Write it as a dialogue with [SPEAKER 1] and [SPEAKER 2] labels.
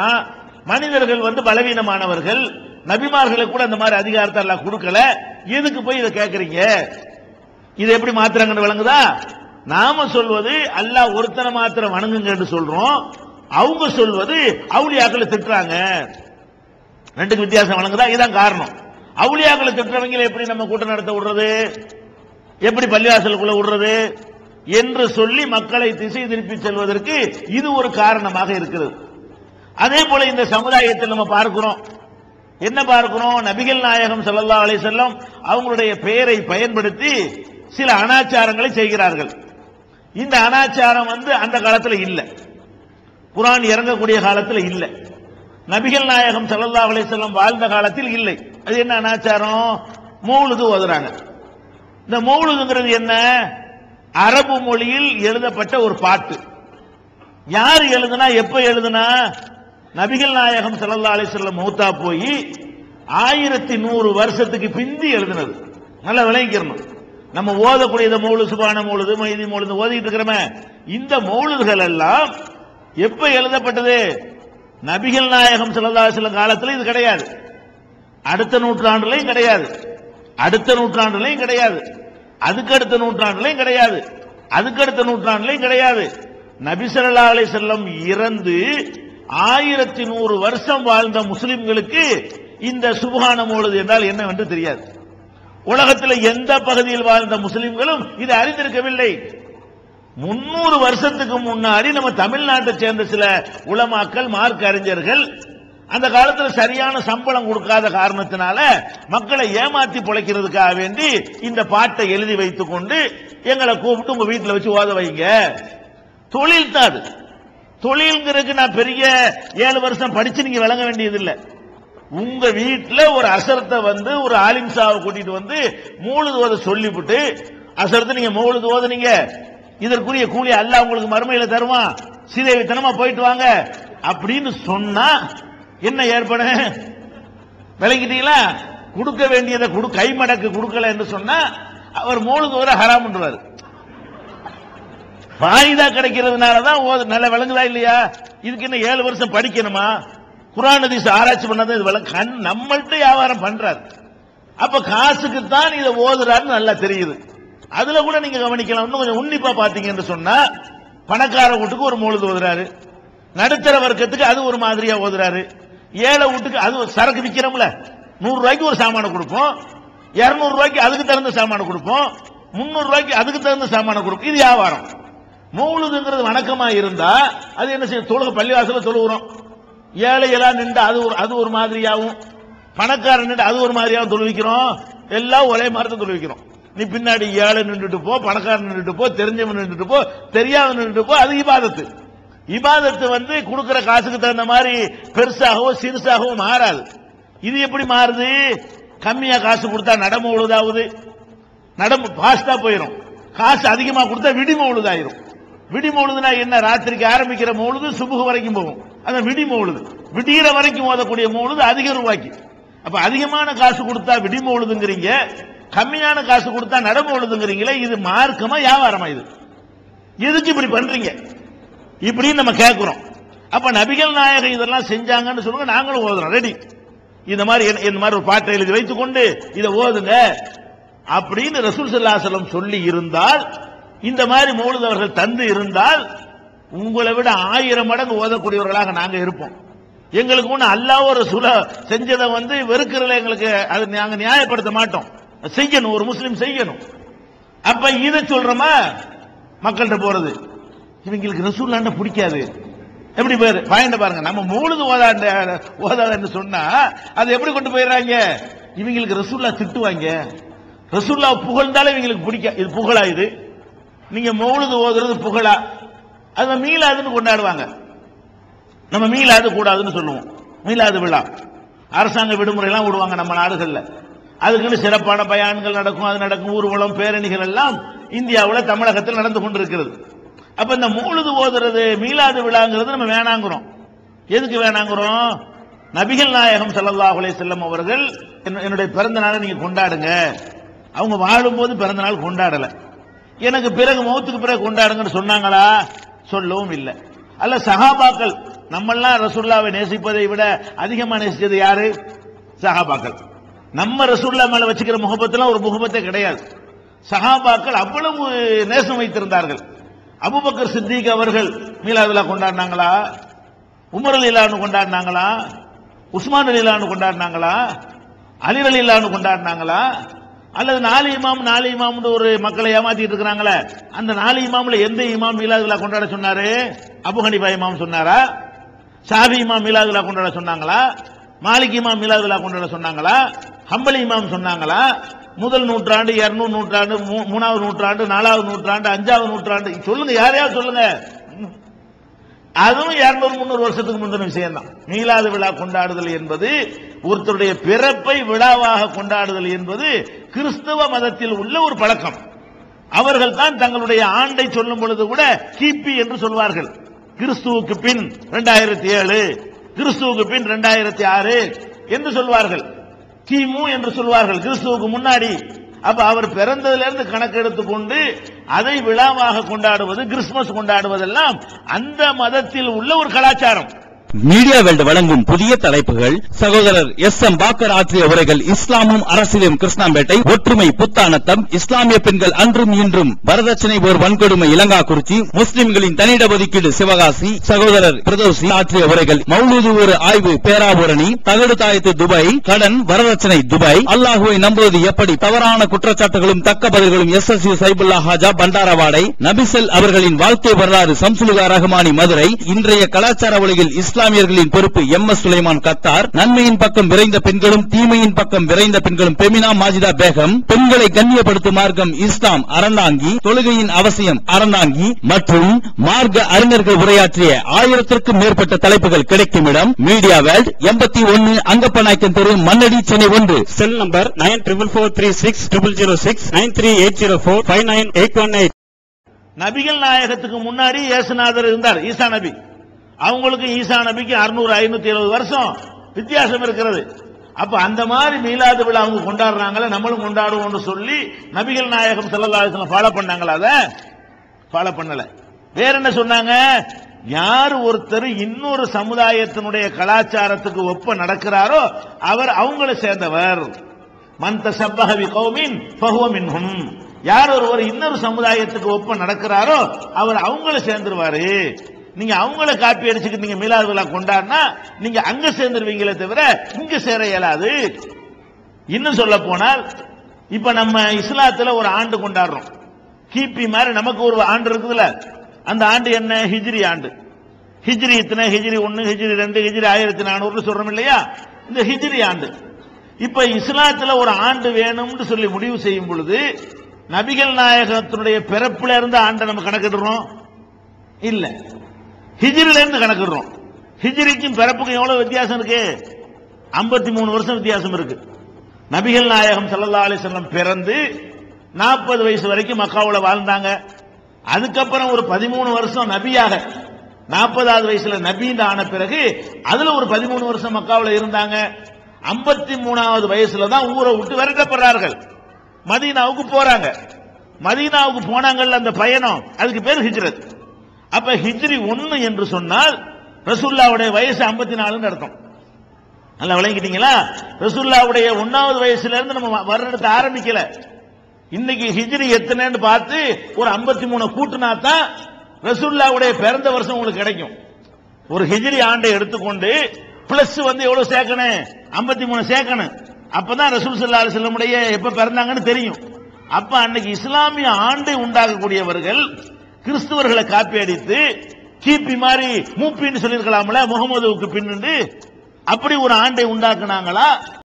[SPEAKER 1] ஆ, மனிதர்கள் வந்து பலவீனமானவர்கள். நபிமார்களுக்கு கூட அந்த மாதிரி அதிகாரத்தை எல்லாம் கொடுக்கல. எதுக்கு போய் இதை கேட்கறீங்க இது எப்படி மாத்துறாங்கன்னு விளங்குதா? நாம சொல்வது அல்லாஹ் ஒருத்தனை மாத்திரம் வணங்குங்கன்னு சொல்றோம். அவங்க சொல்வது அவுளியாக்களை திட்டுறாங்க. ரெண்டுக்கு வித்தியாசம் வழங்குதா இதுதான் காரணம். அவுளியாக்களை திட்டுறவங்களை எப்படி நம்ம கூட்டம் நடத்த விடுறது? எப்படி பள்ளிவாசலுக்குள்ள விடுறது? என்று சொல்லி மக்களை திசை திருப்பி செல்வதற்கு இது ஒரு காரணமாக இருக்கிறது. அதே போல இந்த சமுதாயத்தில் நம்ம பார்க்கிறோம். என்ன பார்க்கிறோம்? நபிகள் நாயகம் சல்லா அலி செல்லம் அவங்களுடைய பெயரை பயன்படுத்தி சில அனாச்சாரங்களை செய்கிறார்கள். இந்த அனாச்சாரம் வந்து அந்த காலத்தில் இல்லை. குரான் இறங்கக்கூடிய காலத்தில் இல்லை. நபிகள் நாயகம் சல்லா அலி செல்லம் வாழ்ந்த காலத்தில் இல்லை. அது என்ன அனாச்சாரம்? மூழுது ஓதுறாங்க. இந்த மூழுதுங்கிறது என்ன? அரபு மொழியில் எழுதப்பட்ட ஒரு பாட்டு. யார் எழுதுனா எப்ப எழுதுனா? நபிகள் நாயகம் சல்லா அலைஹி வஸல்லம் மௌத்தா போய் ஆயிரத்தி நூறு வருஷத்துக்கு பிந்தி எழுதினது. நல்லா விளங்கிக்கிறணும் நம்ம ஓதக்கூடிய இந்த மௌலு சுபான மௌலுது மைதி மௌலுது ஓதிட்டு இருக்கிறோமே இந்த மௌலுதுகள் எல்லாம் எப்ப எழுதப்பட்டது? நபிகள் நாயகம் ஸல்லல்லாஹு அலைஹி காலத்தில் இது கிடையாது. அடுத்த நூற்றாண்டுலையும் கிடையாது. அடுத்த நூற்றாண்டுலையும் கிடையாது. அதுக்கடுத்த நூற்றாண்டுலையும் கிடையாது. அதுக்கடுத்த நூற்றாண்டுலையும் கிடையாது. நபி ஸல்லல்லாஹு அலைஹி இறந்து ஆயிரத்தி நூறு வருஷம் வாழ்ந்த முஸ்லிம்களுக்கு இந்த சுபஹான ஓடுது என்றால் என்னவென்று தெரியாது. உலகத்தில் எந்த பகுதியில் வாழ்ந்த முஸ்லிம்களும் இதை அறிந்திருக்கவில்லை. முன்னூறு வருஷத்துக்கு முன்னாடி நம்ம தமிழ்நாட்டை சேர்ந்த சில உளமாக்கள் மார்க் அறிஞர்கள் அந்த காலத்துல சரியான சம்பளம் கொடுக்காத காரணத்தினால மக்களை ஏமாத்தி பிழைக்கிறதுக்காக வேண்டி இந்த பாட்டை எழுதி வைத்துக் கொண்டு எங்களை கூப்பிட்டு உங்க வீட்டில் வச்சு ஓத வைங்க. தொழில் தான் அது. தொழில்ங்கிறதுக்கு நான் பெரிய ஏழு வருஷம் படிச்சு நீங்க விளங்க வேண்டியது இல்லை உங்க வீட்டுல ஒரு அசரத்தை வந்து ஒரு ஆலிம்சாவை கூட்டிட்டு வந்து மூழுது ஓத சொல்லிவிட்டு அசரத்தை நீங்க மூழுது நீங்க இதற்குரிய கூலி அல்ல உங்களுக்கு மறுமையில தருவான் சீதைவித்தனமா போயிட்டு வாங்க. அப்படின்னு சொன்னா என்ன ஏற்படும் விளங்கிட்டீங்களா? கொடுக்க வேண்டியதை கொடு கைமடக்கு கொடுக்கல என்று சொன்னா அவர் மூழுது வர ஹராம்ன்றாரு. ஃபாயிதா கிடைக்கிறதுனால தான் நல்லா விளங்குதா இல்லையா? இதுக்கு என்ன ஏழு வருஷம் படிக்கணுமா? குரான் ஹதீஸ் ஆராய்ச்சி பண்ணாதான் இது விளங்க கண் நம்மள்ட்ட வியாபாரம் பண்றாரு. அப்ப காசுக்கு தான் இதை ஓதுறாருன்னு நல்லா தெரியுது. அதுல கூட நீங்க கவனிக்கலாம் இன்னும் கொஞ்சம் உன்னிப்பா பாத்தீங்கன்னு சொன்னா பணக்கார வீட்டுக்கு ஒரு மூழுது ஓதுறாரு. நடுத்தர வர்க்கத்துக்கு அது ஒரு மாதிரியா ஓதுறாரு. ஏழை வீட்டுக்கு அது சரக்கு விற்கிறோம்ல நூறு ரூபாய்க்கு ஒரு சாமானை கொடுப்போம். இருநூறு ரூபாய்க்கு அதுக்கு தகுந்த சாமானை கொடுப்போம். முன்னூறு ரூபாய்க்கு அதுக்கு தகுந்த சாமானை கொடுப்போம். இது வியாபாரம். மௌலுதுங்கிறது வணக்கமா இருந்தா அது என்ன செய்யும்? தொழுக பள்ளிவாசல தொழுகிறோம் ஏழை எல்லாம் நின்று அது ஒரு அது ஒரு மாதிரியாகவும் பணக்காரன் நின்று அது ஒரு மாதிரியாகவும் தொழுவிக்கிறோம். எல்லாம் ஒரே மாதிரி தான் தொழுவிக்கிறோம். நீ பின்னாடி ஏழை நின்றுட்டு போ பணக்காரன் நின்றுட்டு போ தெரிஞ்சவன் நின்றுட்டு போ தெரியாதவன் நின்றுட்டு போ அது இபாதத்து. இபாதத்து வந்து கொடுக்கிற காசுக்கு தகுந்த மாதிரி பெருசாகவோ சிறுசாகவோ மாறாது. இது எப்படி மாறுது? கம்மியா காசு கொடுத்தா நடம உழுதாவுது நடம்பு பாஸ்டா போயிடும் காசு அதிகமா கொடுத்தா விடி விடிமௌழுதுனா என்ன? ராத்திரிக்கு ஆரம்பிக்கிற மௌழுது சுபுகு வரைக்கும் போகும். அந்த விடிமௌழுது. விடியிற வரைக்கும் ஓதக்கூடிய மௌழுது அதிக ரூபாய்க்கு. அப்ப அதிகமான காசு கொடுத்தா விடிமௌழுதுங்கிறீங்க. கம்மியான காசு கொடுத்தா நடமௌழுதுங்கிறீங்களே இது மார்க்கமா வியாபாரமா இது? எதுக்கு இப்படி பண்றீங்க? இப்படின்னு நம்ம கேட்கிறோம் அப்ப நபிகள் நாயகம் இதெல்லாம் செஞ்சாங்கன்னு சொல்லுங்க நாங்களும் ஓதுறோம். ரெடி இந்த மாதிரி இந்த மாதிரி ஒரு பாட்டை எழுதி வைத்துக் கொண்டு இதை ஓதுங்க. அப்படின்னு ரசூல் சல்லாசலம் சொல்லி இருந்தால் இந்த மாதிரி மூலதவர்கள் தந்து இருந்தால் உங்களை விட ஆயிரம் மடங்கு ஓதக்கூடியவர்களாக நாங்க இருப்போம். எங்களுக்கு ஒண்ணு அல்லாஹ் ஒரு சுல செஞ்சதை வந்து வெறுக்கிறதுல எங்களுக்கு அது நாங்க நியாயப்படுத்த மாட்டோம். செய்யணும் ஒரு முஸ்லீம் செய்யணும். அப்ப இதை சொல்றோமா? மக்கள்கிட்ட போறது. இவங்களுக்கு ரசூல்லாண்ட பிடிக்காது. எப்படி பேரு? பாயிண்ட பாருங்க. நம்ம மூழுது ஓதாண்ட ஓதாதன்னு சொன்னா அது எப்படி கொண்டு போயிடுறாங்க? இவங்களுக்கு ரசூல்லா திட்டுவாங்க. ரசூல்லா புகழ்ந்தாலே இவங்களுக்கு பிடிக்க இது புகழா இது? நீங்க மௌலுது ஓதுறது புகழா? அது மீளாதுன்னு கொண்டாடுவாங்க. நம்ம மீளாது கூடாதுன்னு சொல்லுவோம். மீளாது விழா. அரசாங்க விடுமுறை எல்லாம் விடுவாங்க நம்ம நாடுகள்ல. அதுக்குன்னு சிறப்பான பயான்கள் நடக்கும் அது நடக்கும். ஊர்வலம் பேரணிகள் எல்லாம் இந்தியாவில் தமிழகத்தில் நடந்து கொண்டிருக்கிறது. அப்ப இந்த மூழுது ஓதுறது மீளாது விழாங்கிறது நம்ம வேணாங்கிறோம். எதுக்கு வேணாங்கிறோம்? நபிகள் நாயகம் ஸல்லல்லாஹு அலைஹி செல்லம் அவர்கள் என்னுடைய பிறந்த நாளை நீங்க கொண்டாடுங்க. அவங்க வாழும்போது பிறந்த நாள் கொண்டாடலை. எனக்கு பிறகு மௌத்துக்கு பிறகு கொண்டாடுங்கன்னு சொன்னாங்களா? சொல்லவும் இல்லை. அல்ல சஹாபாக்கள் நம்மெல்லாம் ரசுல்லாவை நேசிப்பதை விட அதிகமா நேசிச்சது யாரு? சஹாபாக்கள். நம்ம ரசுல்லா மேல வச்சுக்கிற முகபத்தெல்லாம் ஒரு முகபத்தே கிடையாது. சஹாபாக்கள் அவ்வளவு நேசம் வைத்திருந்தார்கள். அபுபக்கர் சித்திக் அவர்கள் மீலாது கொண்டாடினாங்களா? உமர் அலிலான்னு கொண்டாடினாங்களா? உஸ்மான் அலிலான்னு கொண்டாடினாங்களா? அலி அலிலான்னு கொண்டாடினாங்களா? அல்லது நாலு இமாம் நாலு இமாம்னு ஒரு மக்களை ஏமாத்திட்டு இருக்கிறாங்களே அந்த நாலு இமாம்ல எந்த இமாம் மீலாது விழா கொண்டாட சொன்னாரு? அபு ஹனிஃபா இமாம் சொன்னாரா? ஷாஃபி இமாம் மீலாது விழா கொண்டாட சொன்னாங்களா? மாலிக் இமாம் மீலாது விழா கொண்டாட சொன்னாங்களா? ஹம்பலி இமாம் சொன்னாங்களா? முதல் நூற்றாண்டு இருநூறு நூற்றாண்டு மூ- மூணாவது நூற்றாண்டு நாலாவது நூற்றாண்டு அஞ்சாவது நூற்றாண்டு சொல்லுங்க யாரையாவது சொல்லுங்க. அதுவும் இருநூறு முந்நூறு வருஷத்துக்கு முந்தின விஷயம் தான் மீலாது விழா கொண்டாடுதல் என்பது ஒருத்தருடைய பிறப்பை விழாவாக கொண்டாடுதல் என்பது கிறிஸ்தவ மதத்தில் உள்ள ஒரு பழக்கம். அவர்கள் தான் தங்களுடைய ஆண்டை சொல்லும் பொழுது கூட கிபி என்று சொல்வார்கள். கிறிஸ்துவுக்கு பின் 2007 ஏழு கிறிஸ்துவுக்கு பின் 2006 ஆறு என்று சொல்வார்கள். கிமு என்று சொல்வார்கள். கிறிஸ்துவுக்கு முன்னாடி. அப்ப அவர் பிறந்ததிலிருந்து கணக்கெடுத்து கொண்டு அதை விழாவாக கொண்டாடுவது கிறிஸ்துமஸ் கொண்டாடுவதெல்லாம் அந்த மதத்தில் உள்ள ஒரு கலாச்சாரம்.
[SPEAKER 2] மீடியா வேல்டு வழங்கும் புதிய தலைப்புகள் சகோதரர் எஸ் எம் பாக்கர் ஆற்றிய உரைகள் இஸ்லாமும் அரசியலும் கிருஷ்ணாம்பேட்டை ஒற்றுமை புத்தானத்தம் இஸ்லாமிய பெண்கள் அன்றும் இன்றும் வரதட்சணை ஓர் வன்கொடுமை இலங்கா குறிச்சி முஸ்லிம்களின் தனியிட ஒதுக்கீடு சிவகாசி சகோதரர் பிரதோசி ஆற்றிய உரைகள் மௌலூது ஒரு ஆய்வு பேராபூரணி தகடு தாயத்து துபாய் கடன் வரதட்சணை துபாய் அல்லாஹுவை நம்புவது எப்படி தவறான குற்றச்சாட்டுகளும் தக்க பதில்களும் S S U Saifullah Haja Pandaravadai Nabisal அவர்களின் வாழ்க்கை வரலாறு சம்சுலுகா ரஹ்மானி மதுரை இன்றைய கலாச்சார உலகில் இஸ்லாம் இஸ்லாமியர்களின் பொறுப்பு எம் எஸ் சுலைமான் கத்தார். நன்மையின் பக்கம் விரைந்த பெண்களும் தீமையின் பக்கம் விரைந்த பெண்களும் பெமினா மாஜிதா பேகம். பெண்களை கண்ணியப்படுத்தும் மார்க்கம் இஸ்லாம் அறந்தாங்கி தொழுகையின் அவசியம் அறந்தாங்கி மற்றும் மார்க்க அறிஞர்கள் உரையாற்றிய ஆயிரத்திற்கும் மேற்பட்ட தலைப்புகள் கிடைக்கும் இடம் மீடியா வேல்ட் எண்பத்தி ஒன்னு அங்கப்பநாயக்கன் தெரு மண்ணடி சென்னை ஒன்று.
[SPEAKER 3] Cell number nine triple four three six triple zero six nine three eight zero four five nine eight one eight.
[SPEAKER 1] நபிகள் நாயகத்துக்கு முன்னாடி இயேசுநாதர் இருந்தார் ஈசா நபி. அவங்களுக்கு ஈசா நபிக்கு அறுநூறு ஐநூத்தி எழுபது வருஷம் வித்தியாசம் இருக்கிறது. அப்ப அந்த மாதிரி மீலாது விழா அவங்க கொண்டாடுறாங்களே நம்மளும் கொண்டாடுவோம்னு சொல்லி நபிகள் நாயகம் செல்லதாசன ஃபாலோ பண்ணாங்களா அத? ஃபாலோ பண்ணல. வேற என்ன சொன்னாங்க? யார் ஒருத்தர் இன்னொரு சமுதாயத்தினுடைய கலாச்சாரத்துக்கு ஒப்ப நடக்கிறாரோ அவர் அவங்கள சேர்ந்தவர். மந்த சப்பகவி கௌமின் பகுவமின்ஹும் யார் ஒருவர் இன்னொரு சமுதாயத்துக்கு ஒப்ப நடக்கிறாரோ அவர் அவங்கள சேர்ந்துருவாரு. நீங்க அவங்கள காப்பி அடிச்சுக்கிட்டு நீங்க மீலாது விழா கொண்டாடினா நீங்க அங்க சேர்ந்துருவீங்களே தவிர இங்க சேர இயலாது. இன்னும் சொல்ல போனால் இப்ப நம்ம இஸ்லாத்துல ஒரு ஆண்டு கொண்டாடுறோம். கிபி மாதிரி நமக்கு ஒரு ஆண்டு இருக்குதுல்ல. அந்த ஆண்டு என்ன? ஹிஜ்ரி ஆண்டு. ஹிஜ்ரி இத்தனை? ஹிஜ்ரி ஒன்னு ஹிஜ்ரி ரெண்டு ஹிஜ்ரி ஆயிரத்தி நானூறு சொல்றோம் இல்லையா? இந்த ஹிஜ்ரி ஆண்டு. இப்ப இஸ்லாத்துல ஒரு ஆண்டு வேணும்னு சொல்லி முடிவு செய்யும் பொழுது நபிகள் நாயகத்தினுடைய பிறப்புல இருந்து ஆண்டை நம்ம கணக்கிடுறோம்? இல்லை. ஹிஜ்ரில இருந்து கணக்கிடுறோம். ஹிஜ்ரிக்கும் பிறப்புக்கும் எவ்வளவு வித்தியாசம் இருக்கு? 53 மூணு வருஷம் வித்தியாசம் இருக்கு. நபிகள் நாயகம் சல்லா அலைஹி பிறந்து நாற்பது வயசு வரைக்கும் மக்காவில் வாழ்ந்தாங்க. அதுக்கப்புறம் ஒரு பதிமூணு வருஷம் நபியாக நாற்பதாவது வயசுல நபீந்த ஆன பிறகு அதுல ஒரு பதிமூணு வருஷம் மக்காவில் இருந்தாங்க. ஐம்பத்தி மூணாவது வயசுல தான் ஊரை விட்டு விரட்டப்படுறார்கள். மதீனாவுக்கு போறாங்க. மதீனாவுக்கு போனாங்கல்ல அந்த பயணம். அதுக்கு பேர் ஹிஜ்ரத். அப்ப ஹிஜ்ரி ஒன்னு என்று சொன்னால் ரசூல்லாவுடைய வயசு 54 நாலுன்னு அர்த்தம். நல்லா விளங்கிட்டீங்களா? ரசூல்லாவுடைய ஒன்னாவது வயசுல இருந்து நம்ம வருடத்தை ஆரம்பிக்கல. இன்னைக்கு ஹிஜ்ரி எத்தனைன்னு பார்த்து ஒரு 53 மூணு கூட்டுனா தான் ரசூல்லாவுடைய பிறந்த வருஷம் உங்களுக்கு கிடைக்கும். ஒரு ஹிஜ்ரி ஆண்டை எடுத்துக்கொண்டு பிளஸ் வந்து எவ்வளவு சேர்க்கணும்? 53 மூணு சேர்க்கணும். அப்பதான் ரசூல் சல்லா செல்லமுடைய எப்ப பிறந்தாங்கன்னு தெரியும். அப்ப அன்னைக்கு இஸ்லாமிய ஆண்டை உண்டாகக்கூடியவர்கள் கிறிஸ்துவர்களை காப்பி அடித்து கிபி மாதிரி மூப்பின்னு சொல்லியிருக்கலாம்ல முகமதுவுக்கு பின்னு அப்படி ஒரு ஆண்டை உண்டாக்குனாங்களா?